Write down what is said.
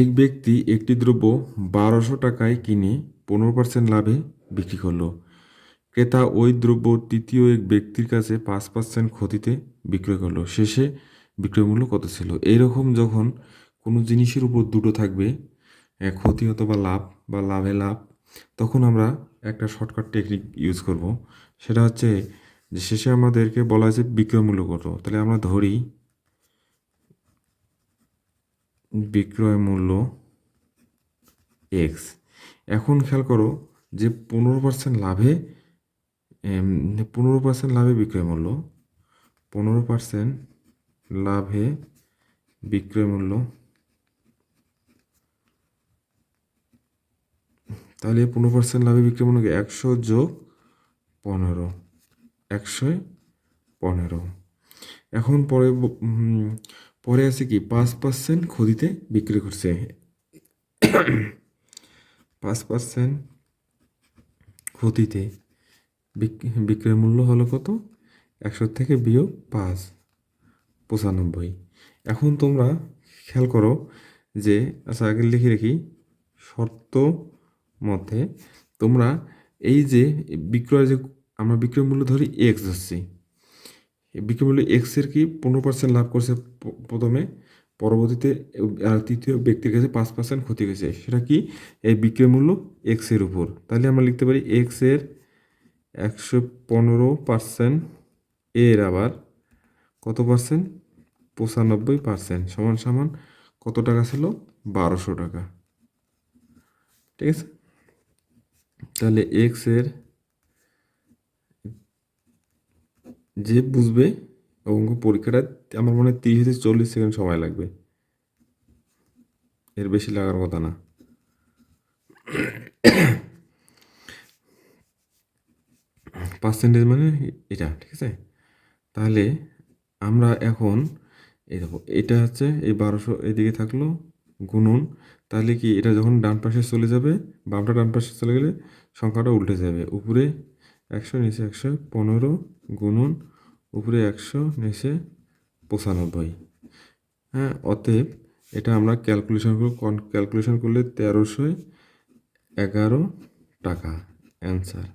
এক ব্যক্তি একটি দ্রব্য বারোশো টাকায় কিনে পনেরো পার্সেন্ট লাভে বিক্রি করল। ক্রেতা ওই দ্রব্য তৃতীয় এক ব্যক্তির কাছে পাঁচ পার্সেন্ট ক্ষতিতে বিক্রয় করল। শেষে বিক্রয় মূল্য কত ছিল? এইরকম যখন কোনো জিনিসের উপর দুটো থাকবে ক্ষতি অথবা লাভ বা লাভে লাভ, তখন আমরা একটা শর্টকাট টেকনিক ইউজ করব। সেটা হচ্ছে যে শেষে আমাদেরকে বলা হয়েছে বিক্রয় মূল্য কত। তাহলে আমরা ধরি বিক্রয় মূল্য এক্স এখন খেয়াল করো যে পনেরো পার্সেন্ট লাভে পনেরো পার্সেন্ট লাভে বিক্রয় মূল্য, পনেরো পার্সেন্ট লাভে বিক্রয় মূল্য তাহলে পনেরো পার্সেন্ট লাভে বিক্রয় মূল্য? একশো যোগ পনেরো একশোয় পনেরো এখন পরে পরে আছে কি, পাঁচ পার্সেন্ট ক্ষতিতে বিক্রি করছে। পাঁচ পার্সেন্ট ক্ষতিতে বিক- বিক্রয় মূল্য হলো কত? একশো থেকে বিয়োগ পাঁচ, পঁচানব্বই। এখন তোমরা খেয়াল করো যে আচ্ছা আগে লিখে রাখি, শর্ত মতে তোমরা এই যে বিক্রয় যে, আমরা বিক্রয় মূল্য ধরি এক্স ধরছি। এই বিক্রয় মূল্য এক্সের কি পনেরো পার্সেন্ট লাভ করছে প্রথমে, পরবর্তীতে, আর তৃতীয় ব্যক্তির কাছে পাঁচ পার্সেন্ট ক্ষতি হয়েছে সেটা কি? এই বিক্রয় মূল্য এক্সের উপর। তাহলে আমরা লিখতে পারি এক্সের একশো পনেরো পার্সেন্ট এর আবার কত পার্সেন্ট পঁচানব্বই পার্সেন্ট সমান সমান কত টাকা ছিল? বারোশো টাকা। ঠিক আছে? তাহলে এক্সের যে বুঝবে অঙ্ক পরীক্ষাটা আমার মনে হয় তিরিশ থেকে চল্লিশ সেকেন্ড সময় লাগবে। এর বেশি লাগার কথা না। পার্সেন্টেজ মানে এটা, ঠিক আছে? তাহলে আমরা এখন এই দেখো, এটা হচ্ছে এই বারোশো এদিকে থাকল, গুণন। তাহলে কি এটা যখন ডান পাশে চলে যাবে, বামটা ডান পাশে চলে গেলে সংখ্যাটা উল্টে যাবে। উপরে একশো নিচে একশো, পনেরো গুণন উপরে একশো নিচে পঁচানব্বই। হ্যাঁ অতএব এটা আমরা ক্যালকুলেশন ক্যালকুলেশন করলে তেরোশো এগারো টাকা। অ্যান্সার